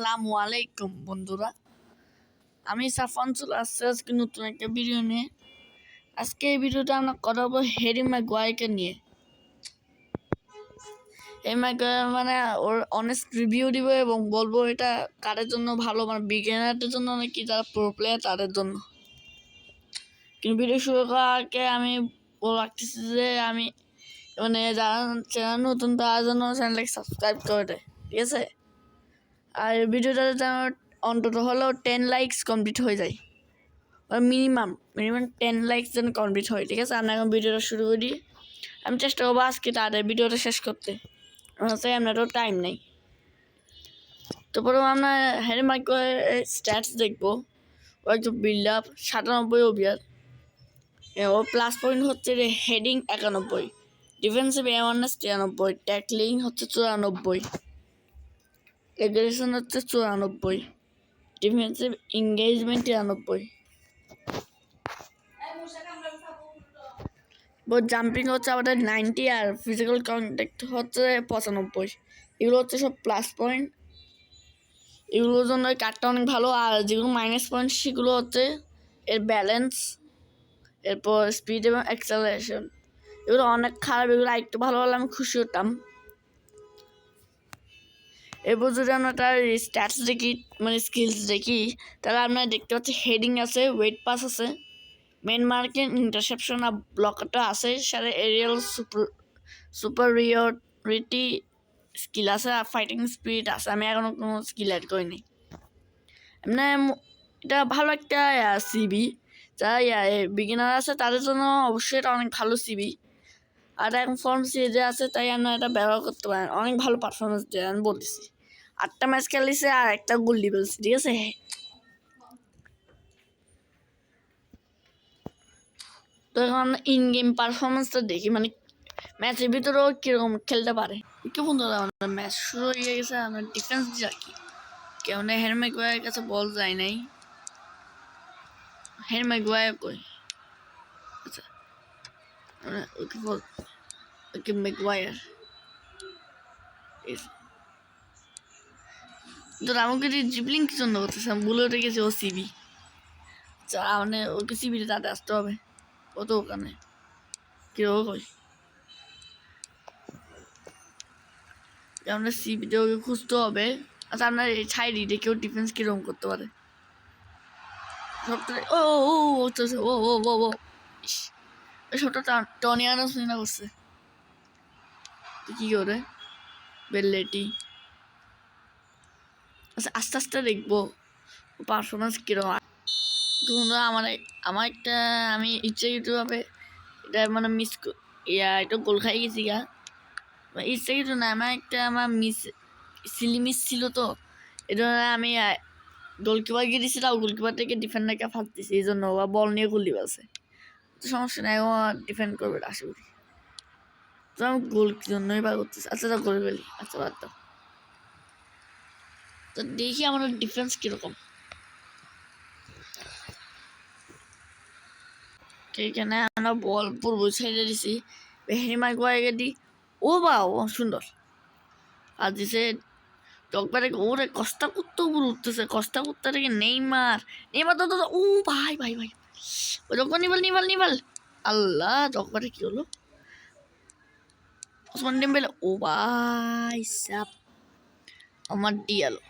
আসসালামু আলাইকুম, বন্ধুরা। আমি সাফান চলে আসছি আজকে নতুন একটা ভিডিও নিয়ে। আজকে এই ভিডিওটা আমরা বলব হেরি ম্যাগুয়ারকে নিয়ে। এই ম্যাগুয়ার মানে ওর অনেস্ট রিভিউ দিব এবং বলব এটা কাদের জন্য ভালো মানে বিগিনারদের জন্য নাকি যারা প্রো প্লেয়ার তাদের জন্য। কিন্তু ভিডিও শুরু করার আগে আমি রাখতেছি যে আমি মানে যারা চ্যানেল নতুন, তারা জন্য চ্যানেলটাকে সাবস্ক্রাইব করে দেয়, ঠিক আছে? আর ভিডিওটা যাতে আমার অন্তত হলেও টেন লাইকস কমপ্লিট হয়ে যায়। মিনিমাম মিনিমাম টেন লাইকস যেন কমপ্লিট হয়, ঠিক আছে? আমরা এখন ভিডিওটা শুরু করি। আমি চেষ্টা করব আজকে তাদের ভিডিওটা শেষ করতে। হচ্ছে আপনারও টাইম নেই। তো প্রথমে আমরা হ্যারি মাইকের স্ট্যাটস দেখব। ও একটু বিল্ড আপ সাতানব্বই ওভিয়ার ও প্লাস পয়েন্ট হচ্ছে হেডিং একানব্বই ডিফেন্সিভ অ্যাওয়ারনেস তিরানব্বই ট্যাকলিং হচ্ছে চুরানব্বই। এগ্রেশন হচ্ছে চুরানব্বই ডিফেন্সিভ এঙ্গেজমেন্ট তিরানব্বই বোধ জাম্পিং হচ্ছে আমাদের নাইনটি আর ফিজিক্যাল কন্ট্যাক্ট হচ্ছে পঁচানব্বই এগুলো হচ্ছে সব প্লাস পয়েন্ট এগুলোর জন্য কার্ডটা অনেক ভালো আর যেগুলো মাইনাস পয়েন্ট সেগুলো হচ্ছে এর ব্যালেন্স এরপর স্পিড এবং অ্যাক্সেলারেশন এগুলো অনেক খারাপ এগুলো একটু ভালো হলে আমি খুশি হতাম এরপর যদি আমরা তার স্ট্যাটস দেখি মানে স্কিলস দেখি। তাহলে আপনারা দেখতে পাচ্ছি হেডিং আছে ওয়েট পাস আছে মেন মার্কিং ইন্টারসেপশন আর ব্লকটা আছে, সাথে এরিয়াল সুপার সুপারিয়রিটি স্কিল আছে আর ফাইটিং স্পিড আছে। আমি এখনও কোনো স্কিল অ্যাড করিনি। এমনি এটা ভালো একটা সিবি যারা বিগিনার আছে, তাদের জন্য অবশ্যই এটা অনেক ভালো সিবি আর এখন ফর্ম সিজে আছে, তাই আমরা এটা ব্যবহার করতে পারেন অনেক ভালো পারফরমেন্স দেয় আমি বলতেছি। আটটা ম্যাচ খেলিছে আর একটা গোল দিবেলছে ঠিক আছে। তো এখন আমরা ইন গেম পারফরমেন্সটা দেখি মানে ম্যাচের ভিতরেও কীরকম খেলতে পারে। কি বন্ধুরা আমাদের ম্যাচ শুরু হয়ে গেছে, আমরা ডিফেন্স দিয়ে রাখি কেমন হেলমেট গোয়ের কাছে বল যায় নাই। হেলমেট গোয়ের কই? আচ্ছা ওকে বল ওকে মেগুয়ার তো আমাকে যে জিবলিং কি জন্য করতেছে আমি বলে গেছি ও সিবি যা মানে ওকে সিবিতে তাতে আসতে হবে ও তো ওখানে কেউ কই আমরা সিবিতে ওকে খুঁজতে হবে আচ্ছা আপনার এই ছাইডি দিয়ে কেউ ডিফেন্স কীরকম করতে পারে সবটা ও ও ও ও ও ও ও ও ছোটটা টনিয়ানো সিনা করছে কি করে? বেল্লেটি আচ্ছা আস্তে আস্তে দেখব। পারফরমেন্স কীরকম তোমরা আমার আমার একটা, আমি ইচ্ছাকৃতভাবে এটা মানে মিস ইয়া এটা গোল খাই গেছি গা। ইচ্ছাকৃত না আমার একটা আমার মিস সিলি মিস ছিল তো। এটা আমি গোলকিপার গিয়ে দিছি তাও গোলকিপার থেকে ডিফেন্ডারকে দিছি, এই জন্য বা বল নিয়ে গুলি তো সমস্যা নাই, ও ডিফেন্ড করবে আশা করি। গোল জন্যই আচ্ছা তা করে ফেলি আচ্ছা বাদ দাও তো দেখি কীরকম এখানে আমরা বল পূর্ব সাইডে দিছি দি ও বা ও সুন্দর আর দিছে ডকবারে ওরে কস্তা কুত্তো উপর উঠতেছে কস্তা কুত্তা থেকে নেইমার নেইমার তো ও ভাই ভাই ভাই ওই ডকবার নিবাল নিবাল নিবাল আল্লাহ ডকবারে কি হলো ওসমান ডেম্বেলে ও ভাই সাপ আমার ডিয়ালো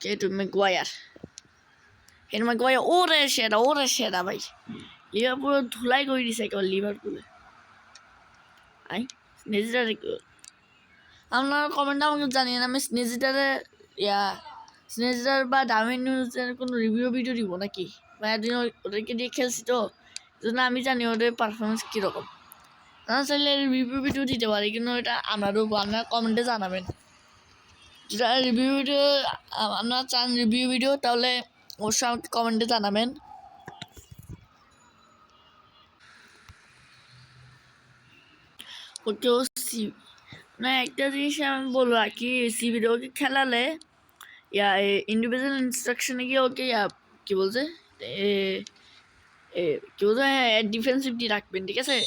যেহেতু মেগুয়ার এর মেগুয়ার ওরে সেরা ওরে সেরা ভাই লিভারপুল ধুলাই করে দিছে কেবল লিভারপুলে আই স্নেজিটারে আপনার কমেন্ট আমাকে জানিয়ে আমি স্নেজিটারে ইয়া স্নেজিটার বা দামি নিউজের কোনো রিভিউ ভিডিও দিব নাকি একদিন ওদেরকে দিয়ে খেলছি তো জন্য আমি জানি ওদের পারফরমেন্স কীরকম আপনারা চাইলে রিভিউ ভিডিও দিতে পারি, কিন্তু এটা আমারও আপনার কমেন্টে জানাবেন। যেটা রিভিউ ভিডিও আপনারা চান রিভিউ ভিডিও তাহলে অবশ্যই আমাকে কমেন্টে জানাবেন। ওকে সি না, একটা জিনিস আমি বলব আর কি সি ভিডিওকে খেলালে, ইয়া ইন্ডিভিজুয়াল ইনস্ট্রাকশনে গিয়ে ওকে, ইয়া, কী বলছে, এ কী বলছে ডিফেন্সিভটি রাখবেন, ঠিক আছে?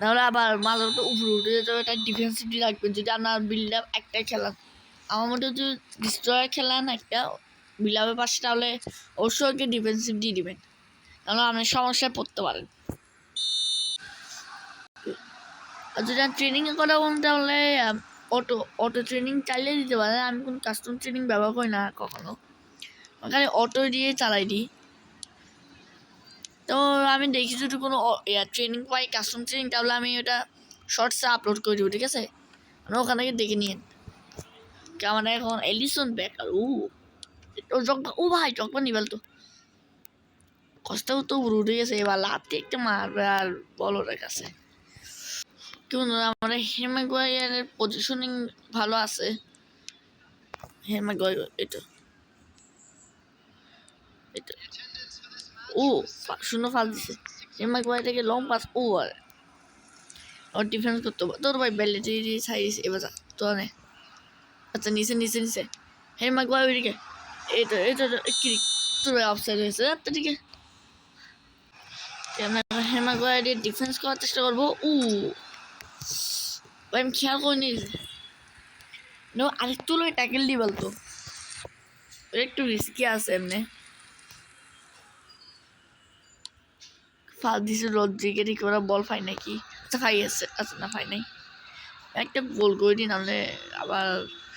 নাহলে আবার মাঝে তো উপরে উঠে যেতে হবে, তাই ডিফেন্সিভটি রাখবেন যদি আপনার বিল্ড আপ একটাই খেলা, আমার মতে যদি ডিস্ট্রয়ার খেলান একটা বিলাপের পাশে তাহলে অবশ্যই ওকে ডিফেন্সিভ দিয়ে দিবেন। তাহলে আপনি সমস্যায় পড়তে পারেন। আর যদি ট্রেনিং এর কথা বলতে তাহলে অটো অটো ট্রেনিং চালিয়ে দিতে পারেন। আমি কোনো কাস্টম ট্রেনিং ব্যবহার করি না কখনো। ওখানে অটো দিয়ে চালাই দিই। তো আমি দেখি যদি কোনো ট্রেনিং পাই কাস্টম ট্রেনিং তাহলে আমি ওটা শর্টসে আপলোড করে দেবো, ঠিক আছে? আপনি ওখান থেকে দেখে নিন আমার এখন এলিসন ব্যাক আর ও জগবা ও ভাই জগবা নিবেল তো। কষ্টও তো উঠে গেছে এবার লাতে একটা মারবে আর বল ওর কাছে কিন্তু আমার হেমাগুয়ারের পজিশনিং ভালো আছে? হেমাগুয়ার এটা। এটা। ও শূন্য ফাল দিছে। হেমাগুয়ার থেকে লং পাস ও আর। ওর ডিফেন্স করতে হবে। তোর ভাই দিয়ে ছাড়িয়েছে এবার তো নে। আচ্ছা নিচে নিচে নিচে। হে হেমাগুয়ার ওইদিকে। এটা এটা কি তোর অফসাইড হয়েছে তো আছে হেমাগুয়ার দিয়ে ডিফেন্স করার চেষ্টা করব। উ। ভাই, আমি খেয়াল করিনি। নো, আরেকটু লোক ট্যাকেল দিই বলতো। একটু রিস্কি আছে এমনি। ফাল দিছে রদ্রিকে ঠিক ওরা বল পাই নাকি আচ্ছা ফাই আছে আচ্ছা না ফাই নাই। একটা গোল করে দিই নাহলে আবার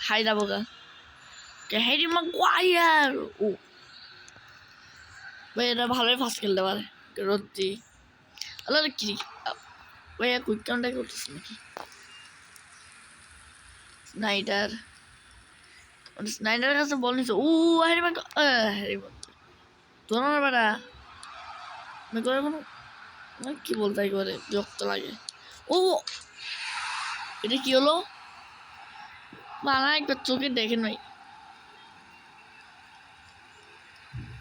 হাই যাব গা। হ্যারি মাগুয়ার ও। ভাই, এটা ভালোই ফার্স্ট খেলতে পারে, রদ্রি। আল্লাহ কি? ভাইয়া কুইক কাউন্টার করতেছে নাকি? স্নাইডার। স্নাইডারের কাছে বল নিছে। ও, হ্যারি মাগ হ্যারি মাগ তোর বেড়া আমি করে কোনো কি বলতে একবারে বিরক্ত লাগে। ও, এটা কি হলো? বানা একবার চোখে দেখে ভাই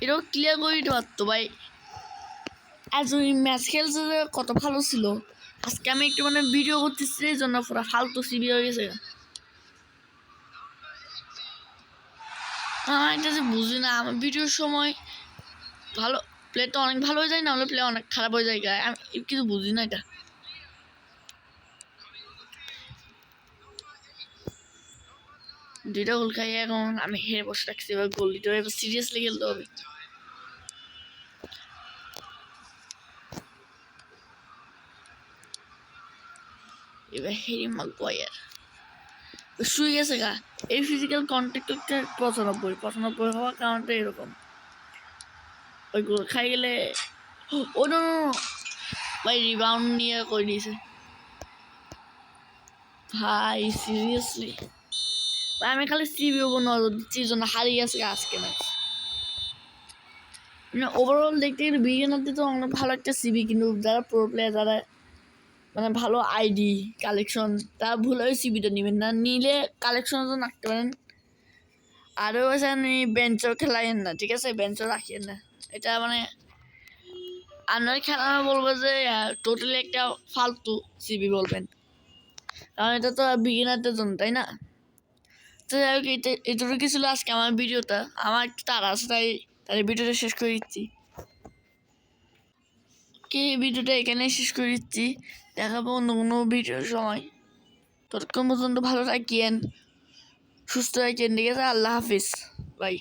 এটাও ক্লিয়ার করে দিতে পারতো ভাই। আজ ওই ম্যাচ খেলছে যে কত ভালো ছিল। আজকে আমি একটু মানে ভিডিও করতেছি, এই জন্য পুরো ফালতু সিবি হয়ে গেছে। আমার এটা যে বুঝি না, আমার ভিডিওর সময় ভালো প্লেটা অনেক ভালো হয়ে যায় না হলে প্লে অনেক খারাপ হয়ে যায় আমি কিছু বুঝি না এটা। দুইটা গোল খাই এখন আমি হেরে বসে রাখছি এবার গোল দিতে হবে, এবার সিরিয়াসলি খেলতে হবে। এবার হেরি মাগুয়ার শুয়ে গেছে গা। এই ফিজিক্যাল কন্ট্যাক্ট হচ্ছে পঁচানব্বই পঁচানব্বই হওয়ার কারণটা এরকম। ওই গোল খাই গেলে ও নো ভাই রিবাউন্ড নিয়ে করে দিয়েছে ভাই সিরিয়াসলি ভাই, আমি খালি সিবি ওপর নজর দিচ্ছি জন্য হারিয়ে গেছে আজকে ম্যাচ মানে ওভারঅল দেখতে গেলে বিগিনারতে তো অনেক ভালো একটা সিবি কিন্তু যারা প্রো প্লেয়ার যারা মানে ভালো আইডি কালেকশন তারা ভুল হয়ে সিবিটা নেবেন। না, নিলে কালেকশন তো রাখতে পারেন আরও আছে আপনি বেঞ্চও খেলাইয়েন না, ঠিক আছে? বেঞ্চও রাখিয়েন না। এটা মানে আপনার খেলা বলব যে টোটালি একটা ফালতু সিবি বলবেন। কারণ এটা তো বিগিনারদের জন্য, তাই না? তো যাই হোক এটা ছিল আজকে আমার ভিডিওটা। আমার একটু তাড়া আছে, তাই তাই ভিডিওটা শেষ করে দিচ্ছি। কি ভিডিওটা এখানেই শেষ করে দিচ্ছি। দেখাবো অন্য কোনো ভিডিওর সময়। ততক্ষণ পর্যন্ত ভালো থাকিয়েন সুস্থ থাকেন ঠিক আছে? আল্লাহ হাফিজ। বাই